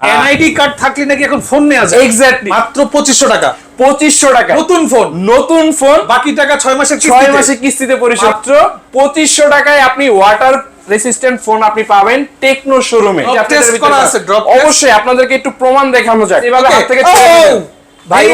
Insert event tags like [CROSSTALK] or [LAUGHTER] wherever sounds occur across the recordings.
NID card থাকলে নাকি এখন ফোন নেওয়া যায়। এক্স্যাক্টলি মাত্র পঁচিশশো টাকা। পঁচিশশো টাকা। নতুন ফোন নতুন ফোন বাকি টাকা ছয় মাসের ছয়। মাসে কিস্তিতে পরিশোধ। মাত্র পঁচিশশো টাকায় আপনি ওয়াটার রেসিস্ট্যান্ট ফোন আপনি পাবেন টেকনো শোরুমে Drop করা আছে, ড্রপ অবশ্যই আপনাদেরকে একটু প্রমাণ দেখানো যায় এভাবে হাত থেকে ভাই ছেড়ে ভাই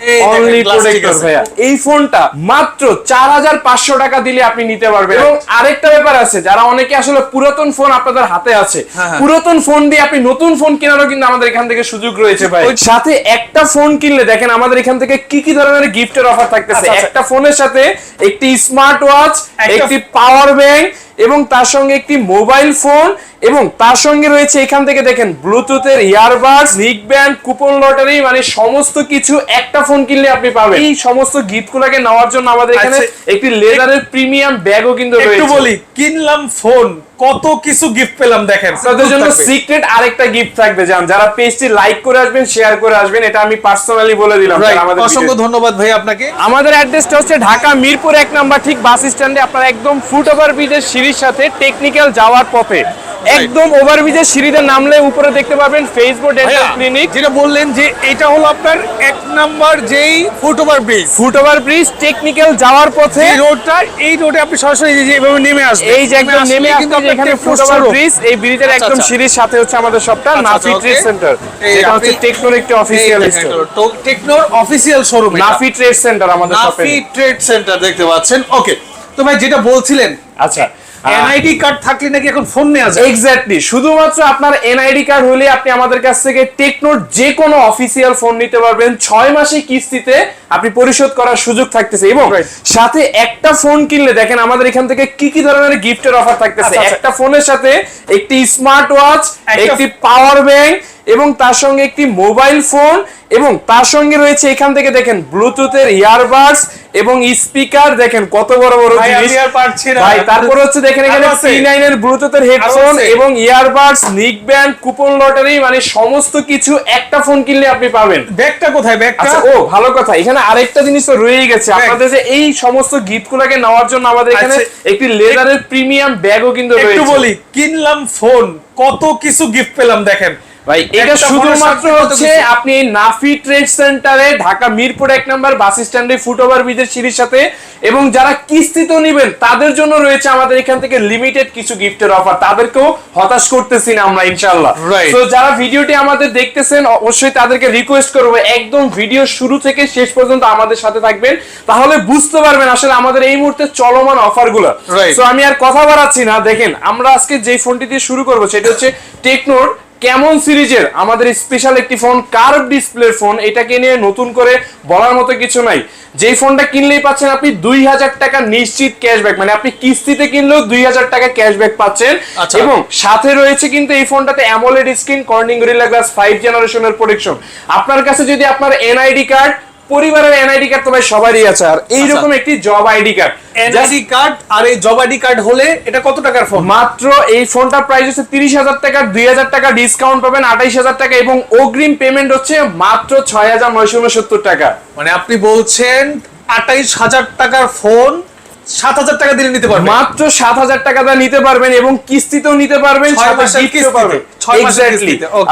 ঠিক আছে। ওটা এই দেখেন, অনলি প্রোটেক্টর ভাইয়া এই ফোনটা মাত্র চার হাজার পাঁচশো টাকা দিলে আপনি নিতে পারবেন এবং আরেকটা ব্যাপার আছে যারা অনেকে আসলে পুরাতন ফোন আপনাদের হাতে আছে। পুরাতন ফোন দিয়ে আপনি নতুন ফোন কেনারও কিন্তু আমাদের এখান থেকে সুযোগ রয়েছে ভাই সাথে একটা ফোন কিনলে দেখেন আমাদের এখান থেকে কি কি ধরনের গিফটের অফার থাকতেছে। একটা ফোনের সাথে একটি স্মার্ট ওয়াচ একটি পাওয়ার ব্যাংক এবং তার সঙ্গে একটি মোবাইল ফোন এবং তার সঙ্গে রয়েছে এখান থেকে দেখেন ব্লুটুথের earbuds neck band coupon lottery মানে সমস্ত কিছু একটা ফোন কিনলে আপনি পাবেন এই সমস্ত গিফট গুলাকে নেওয়ার জন্য আমাদের এখানে আচ্ছা। একটি লেদারের প্রিমিয়াম ব্যাগও কিন্তু একটু বলি কিনলাম ফোন কত কিছু গিফট পেলাম দেখেন আপনাদের জন্য সিক্রেট আরেকটা গিফট থাকবে জান যারা পেজটি লাইক করে আসবেন শেয়ার করে আসবেন এটা আমি পার্সোনালি বলে দিলাম আমাদের অসংখ্য ধন্যবাদ ভাই আপনাকে। আমাদের অ্যাড্রেসটা হচ্ছে ঢাকা মিরপুর এক নাম্বার ঠিক বাস স্ট্যান্ডে আপনারা একদম ফুট ওভার ব্রিজের সিঁড়ির সাথে টেকনিক্যাল যাওয়ার পথে। একদম ওভার ব্রিজের সিঁড়িতে নামলে উপরে দেখতে পাবেন ফেসবুক ডেন্টাল ক্লিনিক যেটা বললেন যে এটা হলো আপনার এক নাম্বার যেই foot over bridge foot over bridge technical যাওয়ার পথে এই রোডটা এই রোডে আপনি সরাসরি এই যে এভাবে নেমে আসবেন। এই যে একদম নেমে আসতে এখানে Techno ফুট ব্রিজ এই ব্রিজের একদম আচ্ছা। সিঁড়ির সাথে হচ্ছে আমাদের শপটা আচ্ছা, নাফি আচ্ছা, ট্রেড সেন্টার এটা হচ্ছে টেকনোর একটি official store টেকনোর official showroom Nafi trade centre আমাদের শপে নাফি ট্রেড সেন্টার দেখতে পাচ্ছেন। ওকে তো ভাই যেটা বলছিলেন আচ্ছা। এনআইডি কার্ড থাকলে নাকি এখন ফোন নেওয়া যায়। এক্স্যাক্টলি শুধুমাত্র আপনার এনআইডি কার্ড হলে আপনি আমাদের কাছ থেকে টেকনোর যে কোনো অফিসিয়াল ফোন নিতে পারবেন। ছয় মাসে কিস্তিতে আপনি পরিশোধ করার সুযোগ থাকতেছে এবং সাথে একটা ফোন কিনলে দেখেন আমাদের এখান থেকে কি কি ধরনের গিফটের অফার থাকতেছে। আচ্ছা, আচ্ছা। একটা ফোনের সাথে একটি স্মার্ট ওয়াচ একটি পাওয়ার ব্যাংক এবং তার সঙ্গে একটি মোবাইল ফোন এবং তার সঙ্গে রয়েছে এখান থেকে দেখেন ব্লুটুথের ইয়ারবাডস এবং স্পিকার। দেখেন কত বড় বড় জিনিস। ভাই তারপর হচ্ছে দেখেন এখানে আরও আছে। সি এর ব্লুটুথের হেডফোন এবং earbuds neck band coupon lottery মানে সমস্ত কিছু একটা ফোন কিনলে আপনি পাবেন। ব্যাগটা কোথায়? ব্যাগটা? আচ্ছা ও ভালো কথা। এখানে আরেকটা জিনিস তো রয়েই গেছে আপনাদের যে এই সমস্ত গিফট গুলাকে নেওয়ার জন্য আমাদের এখানে আচ্ছা। একটি লেদারের প্রিমিয়াম ব্যাগও কিন্তু একটু বলি কিনলাম ফোন কত কিছু গিফট পেলাম দেখেন। ভাই এটা শুধুমাত্র হচ্ছে আপনি নাফি ট্রেড সেন্টারে ঢাকা মিরপুর এক নম্বর বাস স্ট্যান্ডে ফুট ওভার ব্রিজের সিঁড়ির সাথে এবং যারা কিস্তিতে নেবেন তাদের জন্য রয়েছে আমাদের এখান থেকে লিমিটেড কিছু গিফটের অফার তাদেরকেও হতাশ করতেছি না আমরা ইনশাআল্লাহ। তো যারা ভিডিওটি আমাদের দেখতেছেন অবশ্যই তাদেরকে রিকোয়েস্ট করব। একদম ভিডিও শুরু থেকে শেষ পর্যন্ত আমাদের সাথে থাকবেন তাহলে বুঝতে পারবেন আসলে আমাদের এই মুহূর্তে চলমান অফারগুলো Right. তো আমি আর কথা বাড়াচ্ছি না। দেখেন আমরা আজকে যে ফোনটি দিয়ে শুরু করব সেটা হচ্ছে টেকনোর কেমন সিরিজের? আমাদের স্পেশাল একটি ফোন কার্ভ ডিসপ্লের ফোন এটাকে নিয়ে নতুন করে বলার মতো কিছু নাই। যেই ফোনটা কিনলেই পাচ্ছেন আপনি দুই হাজার টাকা নিশ্চিত ক্যাশব্যাক মানে আপনি কিস্তিতে কিনলেও দুই হাজার টাকা ক্যাশব্যাক পাচ্ছেন। আচ্ছা। এবং সাথে রয়েছে কিন্তু এই ফোনটাতে AMOLED screen Corning Gorilla glass five জেনারেশনের প্রোটেকশন আপনার কাছে যদি আপনার এনআইডি কার্ড পরিবারের এনআইডি কার্ড তোমার ভাই সবারই আছে। আর এইরকম একটি job ID card NID card আর এই জব আইডি কার্ড হলে এটা কত টাকার ফোন মাত্র এই ফোনটার প্রাইস হচ্ছে তিরিশ হাজার টাকা দুই হাজার টাকা ডিসকাউন্ট পাবেন আঠাইশ হাজার টাকা এবং অগ্রিম পেমেন্ট হচ্ছে মাত্র ছয় হাজার নয়শো উনসত্তর টাকা। মানে আপনি বলছেন আঠাইশ হাজার টাকার ফোন সাত হাজার টাকা দিলে নিতে পারবেন মাত্র সাত হাজার টাকা নিতে পারবেন এবং কিস্তিতেও নিতে পারবেন.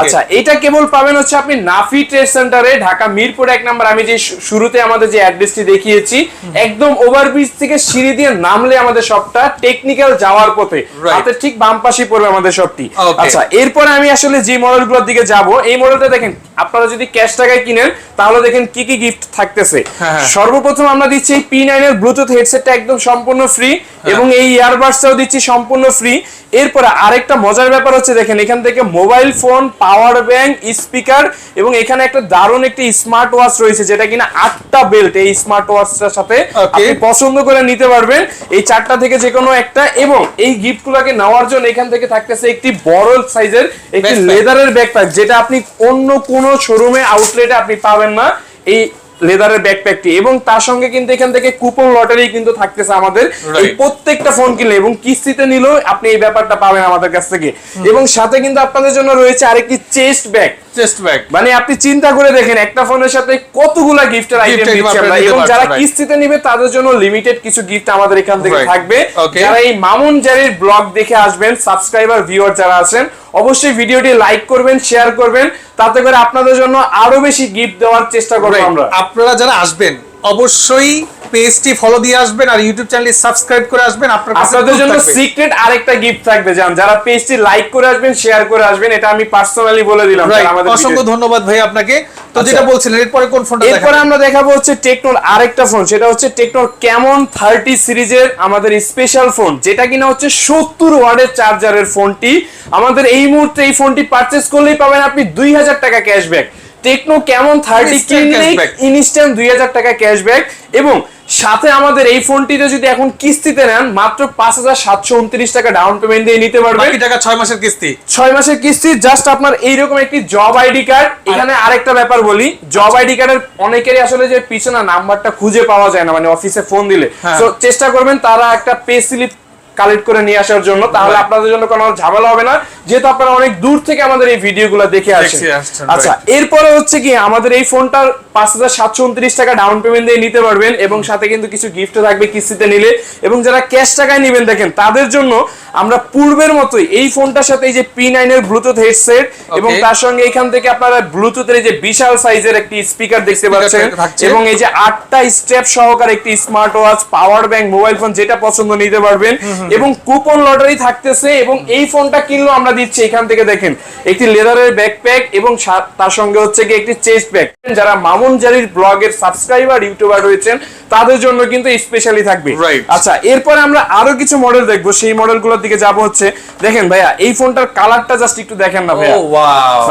আচ্ছা এটা কেবল পাবেন হচ্ছে আপনি নাফি ট্রেড সেন্টারে ঢাকা মিরপুর এক নাম্বার। আমি যে শুরুতে আমাদের যে অ্যাড্রেসটি দেখিয়েছি একদম ওভারব্রিজ থেকে সিঁড়ি দিয়ে নামলে আমাদের সবটা টেকনিক্যাল যাওয়ার পথে। Right. ঠিক বাম পাশে পড়বে আমাদের সবটি আচ্ছা এরপরে আমি আসলে যে মডেলগুলোর দিকে যাব এই মডেলটা দেখেন আপনারা যদি ক্যাশ টাকায় কিনেন তাহলে দেখেন কি কি গিফট থাকতেছে। হ্যাঁ, হ্যাঁ। সর্বপ্রথম আমরা দিচ্ছি এই পি নাইন এর ব্লুটুথ হেডসেটটা একদম সম্পূর্ণ ফ্রি হ্যাঁ। এবং এই ইয়ারবাডসটাও দিচ্ছি সম্পূর্ণ ফ্রি এরপরে আরেকটা মজার ব্যাপার হচ্ছে দেখেন এখান থেকে mobile phone power bank speaker এবং এখানে একটা দারুণ একটি স্মার্ট ওয়াচ রয়েছে যেটা কিনা আটটা বেল্ট এই স্মার্ট ওয়াচটার সাথে আপনি পছন্দ করে নিতে পারবেন। এই চারটা থেকে যে কোনো একটা এবং এই গিফটগুলোকে নেওয়ার জন্য এখান থেকে থাকতেছে একটি বড় সাইজের একটি লেদারের ব্যাকপ্যাক যেটা আপনি অন্য কোনো শোরুমে আউটলেটে আপনি পাবেন না। এই লেদারের ব্যাকপ্যাকটি এবং তার সঙ্গে কিন্তু এখান থেকে কুপন লটারি কিন্তু থাকতেছে আমাদের। এই প্রত্যেকটা ফোন কিনলে এবং কিস্তিতে নিলেও আপনি এই ব্যাপারটা পাবেন আমাদের কাছ থেকে। এবং সাথে কিন্তু আপনাদের জন্য রয়েছে আরেকটি চেস্ট ব্যাগ চেস্ট ব্যাগ মানে আপনি চিন্তা করে দেখেন একটা ফোনের সাথে কতগুলা গিফটের আইটেম দিচ্ছি আমরা। এবং যারা. কিস্তিতে নিবে তাদের জন্য লিমিটেড কিছু গিফট আমাদের এখান থেকে থাকবে। যারা এই মামুন জারির ব্লগ দেখে আসবেন সাবস্ক্রাইবার ভিউয়ার যারা আছেন অবশ্যই ভিডিওটি লাইক করবেন শেয়ার করবেন তাতে করে আপনাদের জন্য আরও বেশি গিফট দেওয়ার চেষ্টা করব. আমরা আপনারা যারা আসবেন অবশ্যই পেজটি ফলো দিয়ে আসবেন আর ইউটিউব চ্যানেলটি সাবস্ক্রাইব করে আসবেন। আপনার আপনাদের জন্য সিক্রেট আরেকটা গিফট থাকবে জান। যারা পেজটি লাইক করে আসবেন শেয়ার করে আসবেন এটা আমি পার্সোনালি বলে দিলাম. আমাদের অসংখ্য ধন্যবাদ ভাই আপনাকে। তো আচ্ছা। যেটা বলছিলেন এরপরে কোন ফোনটা এরপরে আমরা দেখাবো হচ্ছে টেকনোর আরেকটা ফোন সেটা হচ্ছে টেকনোর ক্যামন থার্টি সিরিজের আমাদের স্পেশাল ফোন যেটা কিনা হচ্ছে সত্তর ওয়ার্ডের চার্জারের ফোনটি আমাদের এই মুহূর্তে এই ফোনটি পারচেস করলেই পাবেন আপনি দুই হাজার টাকা ক্যাশব্যাক টেকনো কেমন থার্টি কিনলেই ইনস্ট্যান্ট দুই হাজার টাকা ক্যাশব্যাক এবং সাথে আমাদের এই ফোনটিতে যদি এখন কিস্তিতে নেন মাত্র পাঁচ হাজার সাতশো উনত্রিশ টাকা ডাউন পেমেন্ট দিয়ে নিতে পারবেন বাকি টাকা ছয় মাসের কিস্তি। ছয় মাসের কিস্তি জাস্ট আপনার এইরকম একটি জব আইডি কার্ড এখানে আরেকটা ব্যাপার বলি জব আইডি কার্ডের অনেকেরই আসলে যে পিছনে নাম্বারটা খুঁজে পাওয়া যায় না মানে অফিসে ফোন দিলে। হ্যাঁ। তো চেষ্টা করবেন তারা একটা পে স্লিপ কালেক্ট করে নিয়ে আসার জন্য তাহলে আপনাদের জন্য কোনো ঝামেলা হবে না। যেহেতু আপনারা অনেক দূর থেকে আমাদের এই ভিডিওগুলো দেখে আসেন আসছেন, আচ্ছা এরপরে হচ্ছে কি আমাদের এই ফোনটার পাঁচ হাজার সাতশো উনত্রিশ টাকা ডাউন পেমেন্ট দিয়ে নিতে পারবেন এবং সাথে কিন্তু কিছু গিফট থাকবে কিস্তিতে নিলে। এবং যারা ক্যাশ টাকায় নেবেন দেখেন তাদের জন্য আমরা পূর্বের মতোই এই ফোনটার সাথে এই যে পি নাইন এর ব্লুটুথ হেডসেট এবং তার সঙ্গে এখান থেকে আপনারা ব্লুটুথের এই যে বিশাল সাইজের একটি স্পিকার দেখতে পাচ্ছেন এবং এই যে আটটা স্টেপ সহকারে একটি smart watch power bank mobile phone যেটা পছন্দ নিতে পারবেন। এবং কুপন লটারি থাকতেছে এবং এই ফোনটা কিনলেও আমরা দিচ্ছি এখান থেকে দেখেন। একটি লেদারের ব্যাকপ্যাক এবং তার সঙ্গে হচ্ছে কি একটি চেস্ট ব্যাগ যারা মামুন জারির ব্লগের সাবস্ক্রাইবার ইউটিউবার রয়েছেন তাদের জন্য কিন্তু স্পেশালি থাকবে. আচ্ছা এরপরে আমরা আরও কিছু মডেল দেখব। সেই মডেলগুলোর দিকে যাব হচ্ছে দেখেন ভাইয়া এই ফোনটার কালারটা জাস্ট একটু দেখেন না ভাইয়া।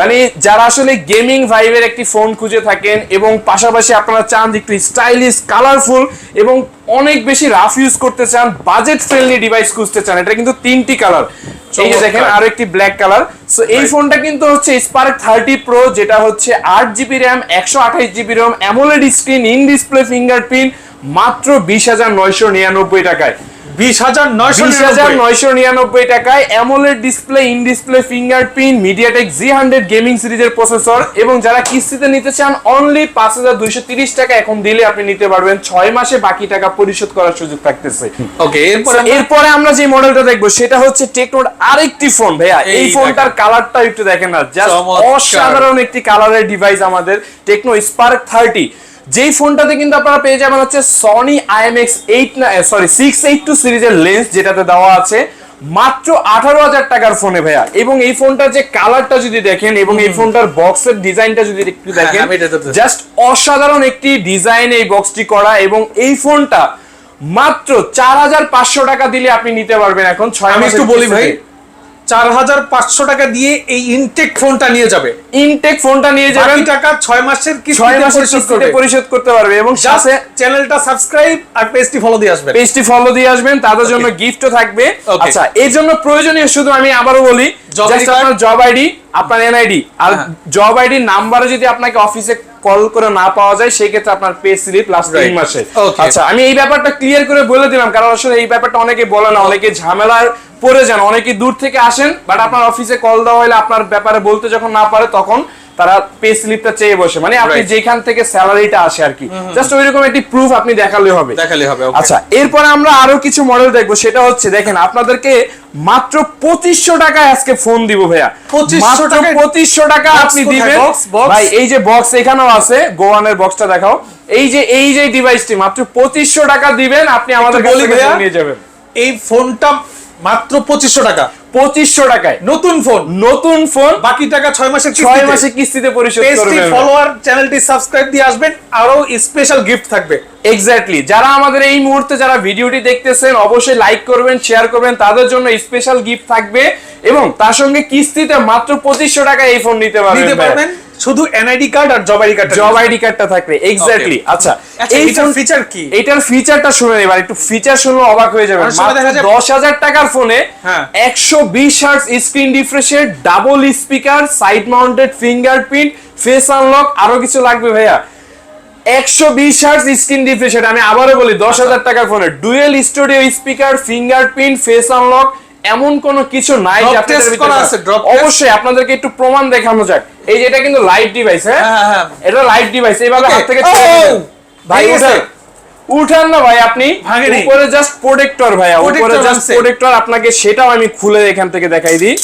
মানে যারা আসলে গেমিং ভাইবের একটি ফোন খুঁজে থাকেন এবং পাশাপাশি আপনারা চান যে একটু স্টাইলিশ কালারফুল এবং অনেক বেশি রাফ ইউজ করতে চান বাজেট ফ্রেন্ডলি ডিভাইস খুঁজতে চান এটা কিন্তু তিনটি কালার এই যে দেখেন আর একটি ব্ল্যাক কালার সো এই ফোনটা কিন্তু হচ্ছে স্পার্ক থার্টি প্রো যেটা হচ্ছে আট জিবি র্যাম একশো আঠাশ GB RAM AMOLED screen in display fingerprint মাত্র বিশ হাজার নয়শো নিরানব্বই টাকায়। বিশ হাজার নয়শো নিরানব্বই। টাকায় AMOLED display in display fingerprint MediaTek G hundred gaming সিরিজের প্রসেসর এবং যারা কিস্তিতে নিতে চান অনলি পাঁচ হাজার দুইশো তিরিশ টাকা এখন দিলে আপনি নিতে পারবেন। ছয় মাসে বাকি টাকা পরিশোধ করার সুযোগ থাকতেছে। ওকে এরপরে আমরা- এরপরে আমরা যে মডেলটা দেখব সেটা হচ্ছে টেকনোর আরেকটি ফোন ভাইয়া। এই এই ফোনটার কালারটা একটু দেখেন না। জাস্ট অসাধারণ একটি কালারের ডিভাইস আমাদের টেকনো স্পার্ক থার্টি যেই ফোনটাতে কিন্তু আপনারা পেয়ে যাবেন হচ্ছে সনি আইএমএক্স এইট না সরি সিক্স এইট টু সিরিজের লেন্স যেটাতে দেওয়া আছে মাত্র আঠারো হাজার টাকার ফোনে ভাইয়া। এবং এই ফোনটার যে কালারটা যদি দেখেন এবং এই ফোনটার বক্সের ডিজাইনটা যদি একটু হ্যাঁ, দেখেন জাস্ট অসাধারণ একটি ডিজাইন এই বক্সটি করা এবং এই ফোনটা মাত্র চার হাজার পাঁচশো টাকা দিলে আপনি নিতে পারবেন এখন। ছয় আমি একটু বলি ভাই। চার হাজার পাঁচশো টাকা দিয়ে এই ইনটেক ফোনটা নিয়ে যাবে। ইনটেক ফোনটা নিয়ে যাবেন। টাকা ছয় মাসের ছয় মাসের কিস্তিতে পরিশোধ করতে পারবে এবং সাথে চ্যানেলটা সাবস্ক্রাইব আর পেজটি ফলো দিয়ে আসবেন। পেজটি ফলো দিয়ে আসবেন তাদের জন্য গিফটও থাকবে. আচ্ছা এর জন্য প্রয়োজনীয় শুধু আমি আবারও বলি জাস্ট আপনার জব আইডি আপনার এনআইডি আর। জব আইডি নাম্বারে যদি আপনাকে অফিসে কল করে না পাওয়া যায় সেই ক্ষেত্রে আপনার পে স্লিপ লাস্ট তিন মাসে। আচ্ছা আমি এই ব্যাপারটা ক্লিয়ার করে বলে দিলাম কারণ আসলে এই ব্যাপারটা অনেকে বলে না অনেকে ঝামেলার পড়ে যান অনেকে দূর থেকে আসেন বাট আপনার অফিসে কল দেওয়া হলে আপনার ব্যাপারে বলতে যখন না পারে তখন তারা পে স্লিপটা চেয়ে বসে মানে আপনি. যেখান থেকে স্যালারিটা আসে আর কি জাস্ট ওইরকম একটি প্রুফ আপনি দেখালে হবে দেখালে হবে আচ্ছা এরপরে আমরা আরও কিছু মডেল দেখব সেটা হচ্ছে দেখেন আপনাদেরকে মাত্র পঁচিশশো টাকায় আজকে ফোন দিব ভাইয়া 2500 মাত্র টাকায়? পঁচিশশো টাকা আপনি? দিবেন? ভাই এই যে বক্স এখানেও আছে গোয়ানের বক্সটা দেখাও এই যে এই যে ডিভাইসটি মাত্র পঁচিশশো টাকা দিবেন আপনি আমাদের। নিয়ে যাবেন এই ফোনটা মাত্র পঁচিশশো টাকা পঁচিশশো টাকায়। নতুন ফোন। নতুন ফোন। বাকি টাকা ছয় মাসের ছয় মাসে কিস্তিতে পরিশোধ করবেন ফলোয়ার চ্যানেলটি সাবস্ক্রাইব দিয়ে আসবেন আরও স্পেশাল গিফট থাকবে। এক্স্যাক্টলি যারা আমাদের এই মুহূর্তে যারা ভিডিওটি দেখতেছেন অবশ্যই লাইক করবেন শেয়ার করবেন তাদের জন্য স্পেশাল গিফট থাকবে এবং তার সঙ্গে কিস্তিতে মাত্র পঁচিশশো টাকা এই ফোন নিতে পারবেন। শুধু এনআইডি কার্ড আর job ID card job ID কার্ডটা থাকবে। এক্স্যাক্টলি আচ্ছা আচ্ছা, এই ফোন feature কি? এটার ফিচারটা শুনে এবার একটু ফিচার শুনলে অবাক হয়ে যাবেন। দশ হাজার টাকার ফোনে হ্যাঁ। একশো বিশ hertz screen রিফ্রেশের double speaker side mounted fingerprint face unlock আরও কিছু লাগবে ভাইয়া। একশো বিশ হার্টস স্ক্রিন রিফ্রেশ আমি আবারও বলি দশ হাজার টাকার ফোনে। Dual studio speaker fingerprint face unlock এমন কোনো কিছু নাই অবশ্যই আপনাদেরকে একটু প্রমাণ দেখানো যাক। এই যে এটা কিন্তু লাইভ ডিভাইস হ্যাঁ? হ্যাঁ, হ্যাঁ। এটা লাইভ ডিভাইস এইভাবে হাত থেকে Oh! ভাই উঠান। উঠান না ভাই আপনি। উপরে জাস্ট প্রোটেক্টর ভাইয়া উপরে জাস্ট। প্রোটেক্টর আপনাকে সেটাও আমি খুলে এখান থেকে দেখাই দিই।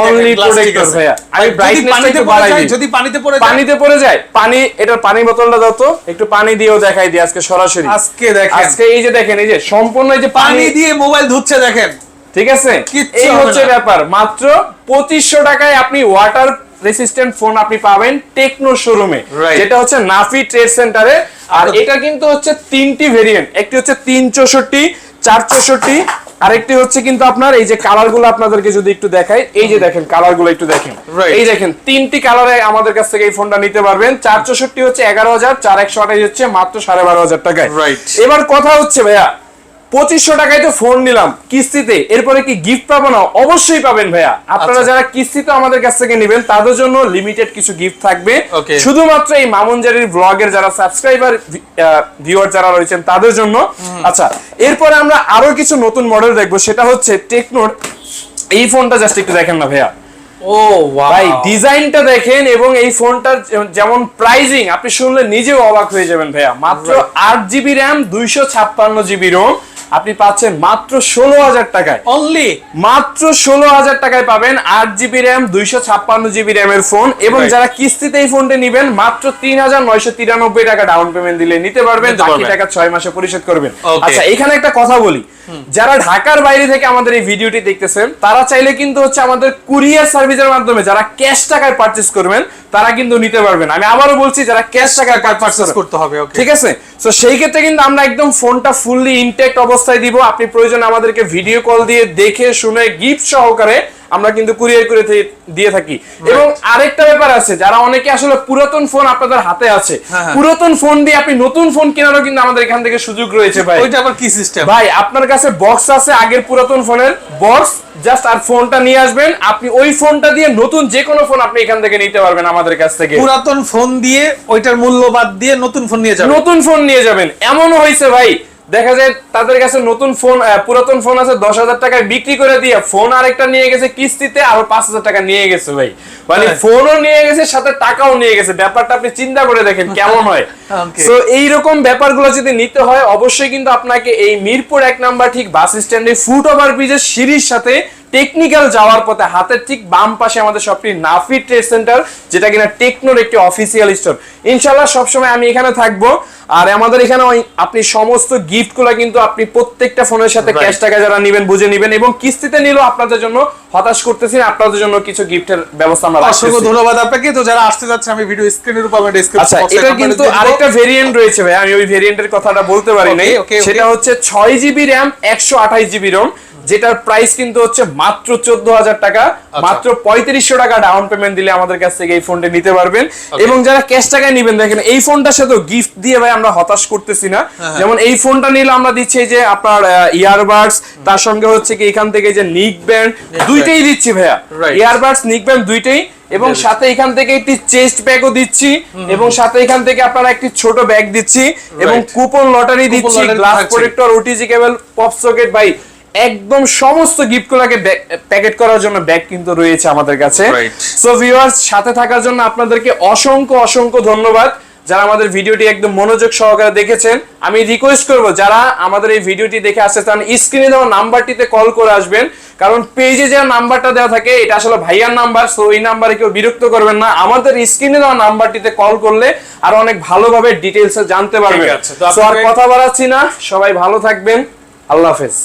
Only protector. ভাইয়া। আমি ব্রাইটনেসটা পানিতে একটু পড়ে বাড়াই যায়, দিই। যদি পানিতে পড়ে যায়। পানিতে পড়ে যায়। পানি এটার পানি বোতলটা দাও তো। একটু পানি দিয়েও দেখাই দিই আজকে সরাসরি। আজকে দেখেন। আজকে এই যে দেখেন এই যে সম্পূর্ণ এই যে পানি দিয়ে মোবাইল ধুচ্ছে দেখেন। ঠিক আছে? এই হচ্ছে ব্যাপার। মাত্র পঁচিশশো টাকায় আপনি ওয়াটার রেসিস্ট্যান্ট ফোন আপনি পাবেন টেকনো শোরুমে. যেটা হচ্ছে নাফি ট্রেড সেন্টারে আর আচ্ছা। এটা কিন্তু হচ্ছে তিনটি ভেরিয়েন্ট একটি হচ্ছে তিন চৌষট্টি চার চৌষট্টি আরেকটি হচ্ছে কিন্তু আপনার এই যে কালারগুলো আপনাদেরকে যদি একটু দেখাই এই যে দেখেন কালারগুলো একটু দেখেন. এই দেখেন তিনটি কালারে আমাদের কাছ থেকে এই ফোনটা নিতে পারবেন চার চৌষট্টি হচ্ছে এগারো হাজার চার একশো আঠাশ হচ্ছে মাত্র সাড়ে বারো হাজার টাকায়. এবার কথা হচ্ছে ভাইয়া পঁচিশশো টাকায় তো ফোন নিলাম। কিস্তিতে। এরপরে কি গিফট পাবো না? অবশ্যই পাবেন ভাইয়া। আপনারা আচ্ছা। যারা কিস্তিতে আমাদের কাছ থেকে নেবেন তাদের জন্য লিমিটেড কিছু গিফট থাকবে. শুধুমাত্র এই মামুনজারির ব্লগের যারা সাবস্ক্রাইবার ভিউয়ার যারা রয়েছেন তাদের জন্য। আচ্ছা এরপরে আমরা আরও কিছু নতুন মডেল দেখব। সেটা হচ্ছে টেকনোর এই ফোনটা জাস্ট একটু দেখেন না ভাইয়া। ও ভাই ডিজাইনটা দেখেন এবং এই ফোনটার যেমন প্রাইজিং আপনি শুনলে নিজেও অবাক হয়ে যাবেন ভাইয়া। মাত্র আট জিবি র্যাম দুইশো ছাপ্পান্ন জিবি রোম আপনি পাচ্ছেন মাত্র ষোলো হাজার টাকায়। অনলি মাত্র ষোলো হাজার টাকায় পাবেন আট জিবি র্যাম দুইশো ছাপ্পান্ন জিবি র্যামের ফোন এবং যারা কিস্তিতে এই ফোনটা নিবেন মাত্র তিন হাজার নয়শো তিরানব্বই টাকা ডাউন পেমেন্ট দিলে নিতে পারবেন নিতে বাকি টাকা ছয় মাসে পরিশোধ করবেন। আচ্ছা এখানে একটা কথা বলি। যারা ঢাকার বাইরে থেকে আমাদের এই ভিডিওটি দেখতেছেন তারা চাইলে কিন্তু হচ্ছে আমাদের কুরিয়ার সার্ভিসের মাধ্যমে যারা ক্যাশ টাকায় পারচেস করবেন তারা কিন্তু নিতে পারবেন। আমি আবারও বলছি যারা ক্যাশ টাকায় পারচেস করতে হবে ওকে ঠিক আছে? তো সেই ক্ষেত্রে কিন্তু আমরা একদম ফোনটা ফুললি ইনটেক্ট অবস্থায় দিব। আপনি প্রয়োজন আমাদেরকে ভিডিও কল দিয়ে দেখে শুনে গিফট সহকারে আমরা কিন্তু কুরিয়ার করে দিয়ে থাকি। এবং আরেকটা ব্যাপার আছে যারা অনেকে আসলে পুরাতন ফোন আপনাদের হাতে আছে হ্যাঁ, হ্যাঁ। পুরাতন ফোন দিয়ে আপনি নতুন ফোন কেনারও কিন্তু আমাদের এখান থেকে সুযোগ রয়েছে ভাই। ওইটা আবার কি সিস্টেম ভাই আপনার কাছে বক্স আছে আগের পুরাতন ফোনের বক্স জাস্ট আর ফোনটা নিয়ে আসবেন আপনি ওই ফোনটা দিয়ে নতুন যে কোনো ফোন আপনি এখান থেকে নিতে পারবেন আমাদের কাছ থেকে। পুরাতন ফোন দিয়ে ওইটার মূল্য বাদ দিয়ে নতুন ফোন নিয়ে যাবেন। নতুন ফোন নিয়ে যাবেন। এমনও হয়েছে ভাই দেখা যায় তাদের কাছে নতুন ফোন পুরাতন ফোন আছে দশ হাজার টাকায় বিক্রি করে দিয়ে ফোন আরেকটা নিয়ে গেছে কিস্তিতে আরও পাঁচ হাজার টাকা নিয়ে গেছে ভাই। মানে। ফোনও নিয়ে গেছে সাথে টাকাও নিয়ে গেছে। ব্যাপারটা আপনি চিন্তা করে দেখেন কেমন হয়। [LAUGHS] তো এইরকম ব্যাপারগুলো যদি নিতে হয় অবশ্যই কিন্তু আপনাকে এই মিরপুর এক নাম্বার ঠিক বাস স্ট্যান্ডে ফুট ওভার ব্রিজের সিঁড়ির সাথে টেকনিক্যাল যাওয়ার পথে হাতের ঠিক বাম পাশে আমাদের শপটি নাফি ট্রেড সেন্টার যেটা কিনা টেকনোর একটি অফিসিয়াল স্টোর ইনশাল্লাহ সবসময় আমি এখানে থাকব। আর আমাদের এখানে আপনি সমস্ত গিফটগুলা কিন্তু আপনি প্রত্যেকটা ফোনের সাথে ক্যাশ টাকা যারা নেবেন বুঝে নেবেন এবং কিস্তিতে নিলেও আপনাদের জন্য হতাশ করতেছি আপনাদের জন্য কিছু গিফটের ব্যবস্থা আমরা অসংখ্য ধন্যবাদ আপনাকে। তো যারা আসতে যাচ্ছে আমি ভিডিও স্ক্রিনের উপর আমি আচ্ছা এটা কিন্তু আরেকটা ভেরিয়েন্ট রয়েছে ভাই আমি ওই ভেরিয়েন্টের কথাটা বলতে পারি নাই. সেটা হচ্ছে ছয় জিবি র্যাম একশো আঠাইশ জিবি রোম যেটার প্রাইস কিন্তু হচ্ছে মাত্র চোদ্দ হাজার টাকা আচ্ছা। মাত্র পঁয়ত্রিশশো টাকা ডাউন পেমেন্ট দিলে আমাদের কাছ থেকে এই ফোনটা নিতে পারবেন এবং যারা ক্যাশ টাকায় নিবেন দেখেন এই ফোনটার সাথে গিফট দিয়ে ভাই আমরা হতাশ করতেছি না হ্যাঁ। যেমন এই ফোনটা নিলে আমরা দিচ্ছি যে আপনার ইয়ারবাডস তার সঙ্গে হচ্ছে কি এখান থেকে যে নিক ব্যান্ড দুইটাই দিচ্ছি ভাইয়া. ইয়ারবাডস নিক ব্যান্ড দুইটাই এবং সাথে এখান থেকে একটি চেস্ট ব্যাগও দিচ্ছি এবং সাথে এখান থেকে আপনারা একটি ছোট ব্যাগ দিচ্ছি এবং কুপন লটারি দিচ্ছি glass. Protector OTG cable pop socket ভাই একদম সমস্ত গিফট গুলাকে প্যাকেট করার জন্য ব্যাগ কিন্তু রয়েছে আমাদের কাছে। সো ভিউয়ার্স সাথে থাকার জন্য আপনাদেরকে অসংখ্য অসংখ্য ধন্যবাদ। যারা আমাদের ভিডিওটি একদম মনোযোগ সহকারে দেখেছেন আমি রিকোয়েস্ট করব যারা আমাদের এই ভিডিওটি দেখে আসছে তারা স্ক্রিনে দেওয়া নাম্বারটিতে কল করে আসবেন। কারণ পেজে যে নাম্বারটা দেওয়া থাকে এটা আসলে ভাইয়ার নাম্বার সো এই নাম্বারে কেউ বিরক্ত করবেন না। আমাদের স্ক্রিনে দেওয়া নাম্বারটিতে কল করলে আর অনেক ভালোভাবে ডিটেলসে জানতে পারবেন। আর কথা বাড়াচ্ছি না সবাই ভালো থাকবেন। আল্লাহ হাফেজ।